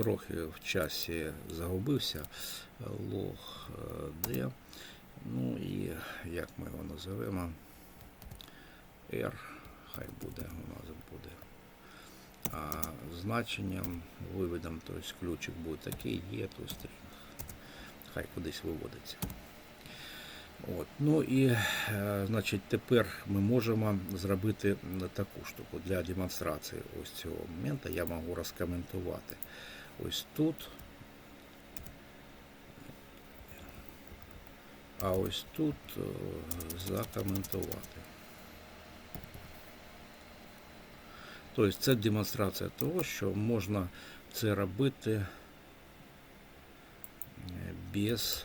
трохи в часі загубився. Лог е, D. Ну і як ми його називемо? R, хай буде, у нас буде. А значенням виведемо, тобто ключик буде такий, є, то стрінг. Хай кудись виводиться. От. Ну і е, значить, тепер ми можемо зробити таку штуку для демонстрації ось цього моменту. Я можу розкоментувати. Ось тут. А ось тут закоментувати. Тобто це демонстрація того, що можна це робити без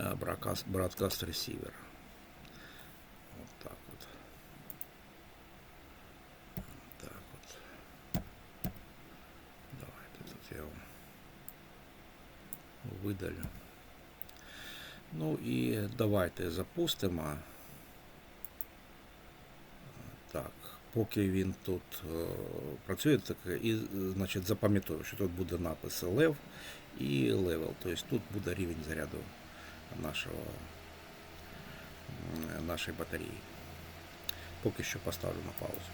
е, бродкаст видалю. Ну і давайте запустимо. Так, поки він тут е, працює, так і е, значить запам'ятаю, що тут буде напис lev і level. Тобто тут буде рівень заряду нашого, нашої батареї. Поки що поставлю на паузу.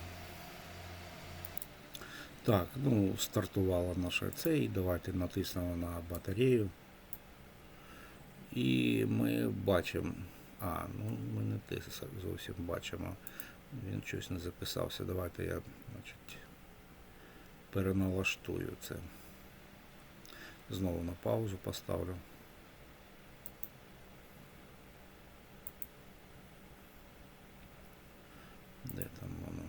Так, ну, стартувала наша цей. Давайте натиснемо на батарею. І ми бачимо. А, ну ми не те зовсім бачимо. Він щось не записався. Давайте я значить, переналаштую це. Знову на паузу поставлю. Де там воно?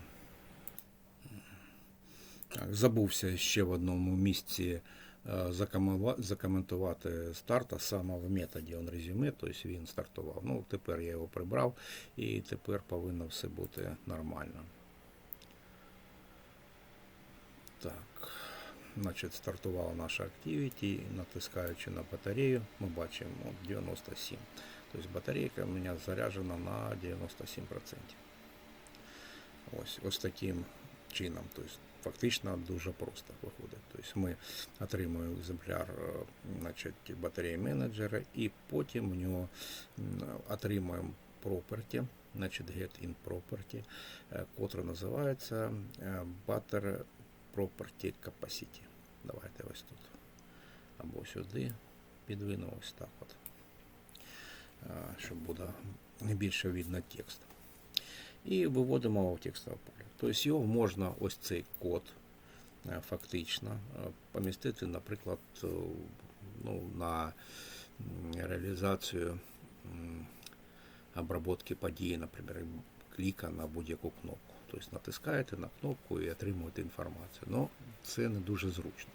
Так, забувся ще в одному місці закоментувати старт, а саме в методі он резюме, тобто він стартував. Ну, тепер я його прибрав і тепер повинно все бути нормально. Так, значить, стартувала наша Activity, натискаючи на батарею, ми бачимо 97. Тобто батарейка у мене заряджена на 97%. Ось, ось таким чином. Тобто, фактично дуже просто виходить. Тобто ми отримуємо екземпляр е, значить, батареї менеджера і потім у нього отримуємо property, значить get in property, е, котре називається е, Butter Property Capacity. Давайте ось тут. Або сюди підвину ось так от. Щоб буде більше видно текст і виводимо в текстове поле. Тобто його можна ось цей код е, фактично е, помістити, наприклад, е, ну, на реалізацію обработки події, наприклад, кліка на будь-яку кнопку. Тобто натискаєте на кнопку і отримуєте інформацію. Ну, це не дуже зручно.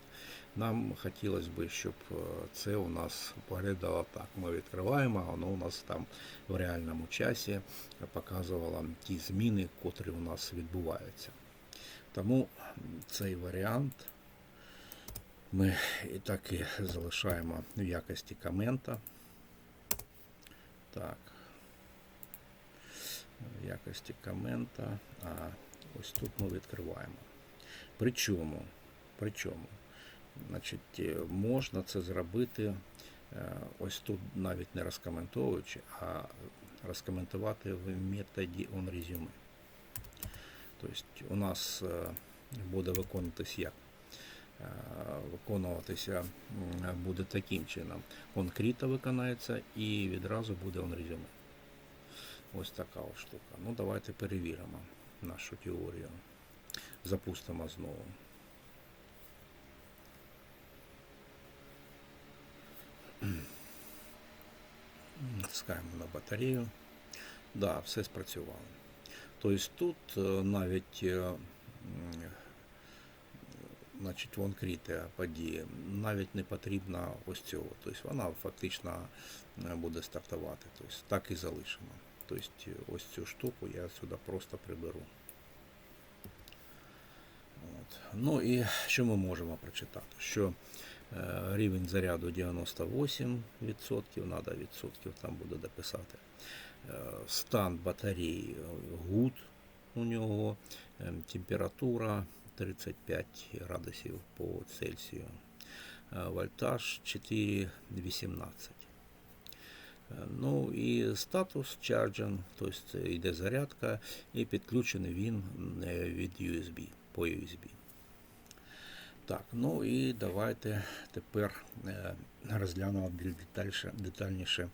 Нам хотілося б, щоб е, це у нас виглядало так. Ми відкриваємо, а воно у нас там в реальному часі показувало ті зміни, котрі у нас відбуваються. Тому цей варіант ми і так і залишаємо в якості комента. Так. В якості комента. А ось тут ми відкриваємо. Причому, причому, значить, е, можна це зробити е, ось тут навіть не розкоментовуючи, а розкоментувати в методі onResume. Тобто у нас е, буде виконуватись як? Виконуватися буде таким чином. Конкріта виконається і відразу буде onResume. Ось така от штука. Ну давайте перевіримо нашу теорію. Запустимо знову. Натискаємо на батарею. Да, все спрацювало. Тобто тут е, навіть е, значить, вон кріте подія, навіть не потрібна ось цього. Тобто вона фактично е, буде стартувати. Тобто так і залишимо. Тобто ось цю штуку я сюди просто приберу. Ну і що ми можемо прочитати? Що е, рівень заряду 98%, треба відсотків там буде дописати. Е, стан батареї good у нього, е, температура 35 градусів по Цельсію. Е, Вольтаж 4,18. Е, Ну і статус charging, тобто йде зарядка і підключений він е, від USB по USB. Так, ну і давайте тепер е, розглянемо детальніше, детальніше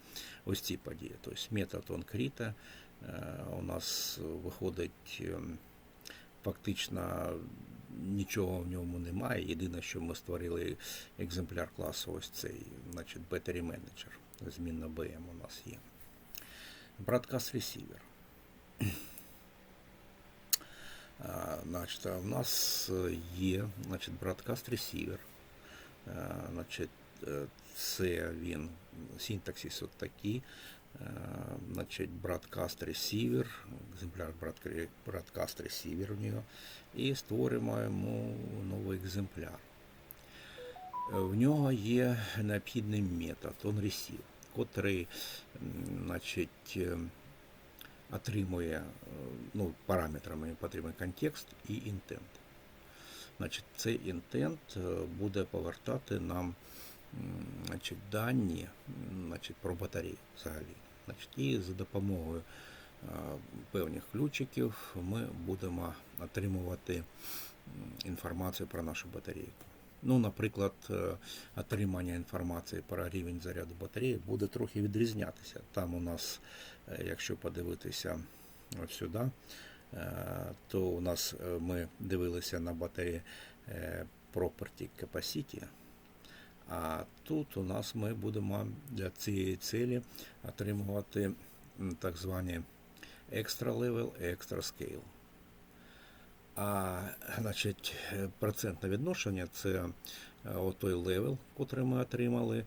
ось ці події. Тобто метод онкріта е, у нас виходить е, фактично нічого в ньому немає. Єдине, що ми створили екземпляр класу ось цей, значить, Battery Manager. Змінна BM у нас є. Broadcast Receiver. А, Значить, а в нас е, є значить, Broadcast Receiver. Е, Значить, е, це він, синтаксис от такий. Е, Значить, Broadcast Receiver, екземпляр Broadca- Broadcast Receiver у нього. І створимо йому новий екземпляр. Е, В нього є необхідний метод, он receive, котрий значить, е, отримує е, ну, параметрами отримує контекст і інтент. Значить, цей інтент е, буде повертати нам значить, дані значить, про батарею взагалі. Значить, і за допомогою е, певних ключиків ми будемо отримувати інформацію про нашу батарейку. Ну, наприклад, е, отримання інформації про рівень заряду батареї буде трохи відрізнятися. Там у нас, е, якщо подивитися сюди, е, то у нас ми дивилися на батареї Property Capacity, а тут у нас ми будемо для цієї цілі отримувати так звані Extra Level і Extra Scale. А значить, процентне відношення це е, отой левел, котрий ми отримали,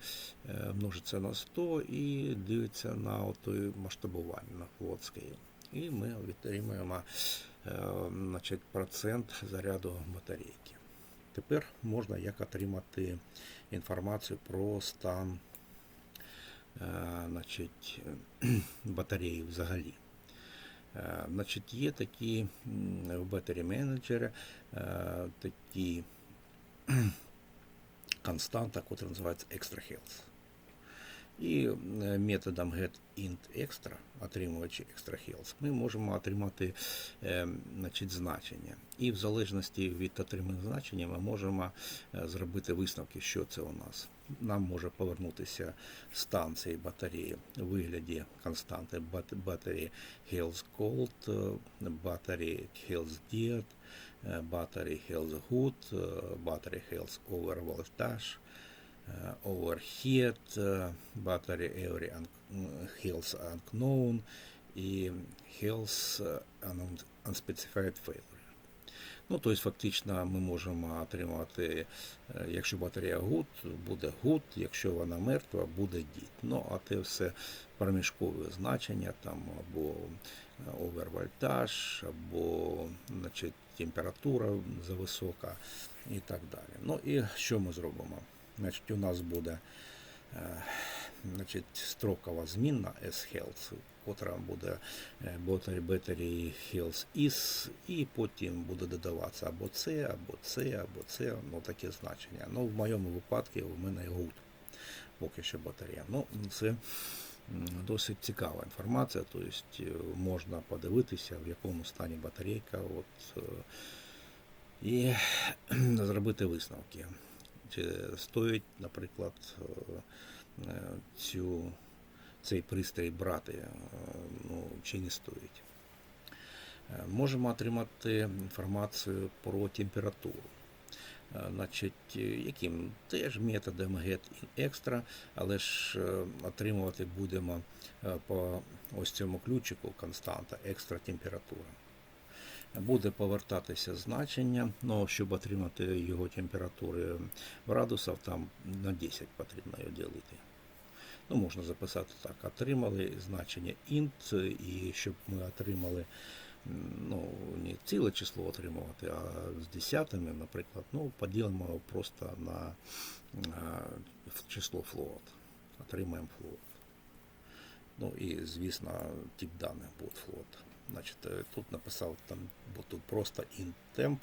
е, множиться на 100 і дивиться на отой масштабування на float. І ми отримуємо е, значить, процент заряду батарейки. Тепер можна як отримати інформацію про стан значить, батареї взагалі. Е, Значить, є такі в батарі Manager е, такі константа, яка називається Extra Health. І е, методом getIntExtra, отримуючи Extra ми можемо отримати е, значить, значення. І в залежності від отриманих значення ми можемо е, зробити висновки, що це у нас. Нам може повернутися стан цієї батареї у вигляді константи батареї Health Cold, батареї Health Dead, батареї Health Good, батареї Health Over Voltage, е, Overheat, е, Every un- Health Unknown і Health е, Unspecified Failure. Ну, тобто, фактично, ми можемо отримати, е, якщо батарея гуд, буде гуд, якщо вона мертва, буде дід. Ну, а те все проміжкові значення, там або овервольтаж, або значить, температура зависока і так далі. Ну і що ми зробимо? Значить, у нас буде е, значить, строкова змінна S-Health, котра буде е, battery, Health is, і потім буде додаватися або це, або це, або це, ну таке значення. Ну, в моєму випадку у мене good, поки що батарея. Ну, це досить цікава інформація, тобто е, можна подивитися, в якому стані батарейка, от, і зробити висновки. Стоїть, наприклад, е, е, цю, цей пристрій брати, е, ну, чи не стоїть. Можемо отримати інформацію про температуру. Значить, яким теж методом get extra, але ж отримувати будемо по ось цьому ключику константа екстра температура. Буде повертатися значення, ну, щоб отримати його температури в градусах, там на 10 потрібно його ділити. Ну, можна записати так. Отримали значення int, і щоб ми отримали ну, не ціле число отримувати, а з десятими, наприклад, ну, поділимо просто на, на число float. Отримаємо float. Ну і, звісно, тип даних буде float. Значить, е, тут написав там, бо тут просто інтемп.